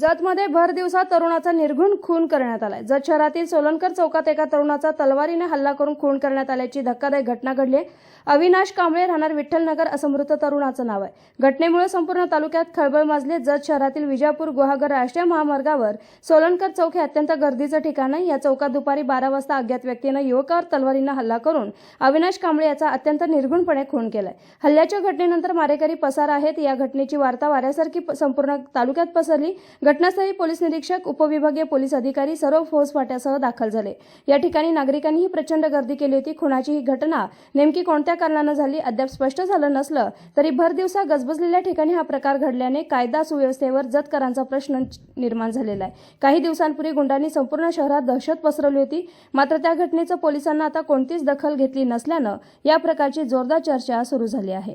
जतमध्ये भर दिवसा तरुणाचा निर्घुण खून करण्यात आलाय. जत शहरातील सोलनकर चौकात एका तरुणाचा तलवारीने हल्ला करून खून करण्यात आल्याची धक्कादायक घटना घडली अविनाश कांबळे राहणार विठ्ठलनगर असं मृत तरुणाचं नाव आहे. घटनेमुळे संपूर्ण तालुक्यात खळबळ माजले जत शहरातील विजापूर गुहागर राष्ट्रीय महामार्गावर सोलनकर चौक हे अत्यंत गर्दीचं ठिकाण आहे. या चौकात दुपारी बारा वाजता अज्ञात व्यक्तीनं युवकावर तलवारीनं हल्ला करून अविनाश कांबळे याचा अत्यंत निर्घुणपणे खून केलाय. हल्ल्याच्या घटनेनंतर मारेकरी पसार आहेत. या घटनेची वार्ता वाऱ्यासारखी संपूर्ण तालुक्यात पसरली. घटनास्थळी पोलीस निरीक्षक उपविभागीय पोलीस अधिकारी सर्व फौजफाट्यासह दाखल झाले. या ठिकाणी नागरिकांनीही प्रचंड गर्दी केली होती. खुनाची ही घटना नेमकी कोणत्या कारणानं झाली अद्याप स्पष्ट झालं नसलं तरी भर दिवसा गजबजलेल्या ठिकाणी हा प्रकार घडल्याने कायदा सुव्यवस्थेवर जतकरांचा प्रश्न निर्माण झालेला आहे. काही दिवसांपूर्वी गुंडांनी संपूर्ण शहरात दहशत पसरवली होती. मात्र त्या घटनेचं पोलिसांना आता कोणतीच दखल घेतली नसल्यानं या प्रकारची जोरदार चर्चा सुरू झाली आहे.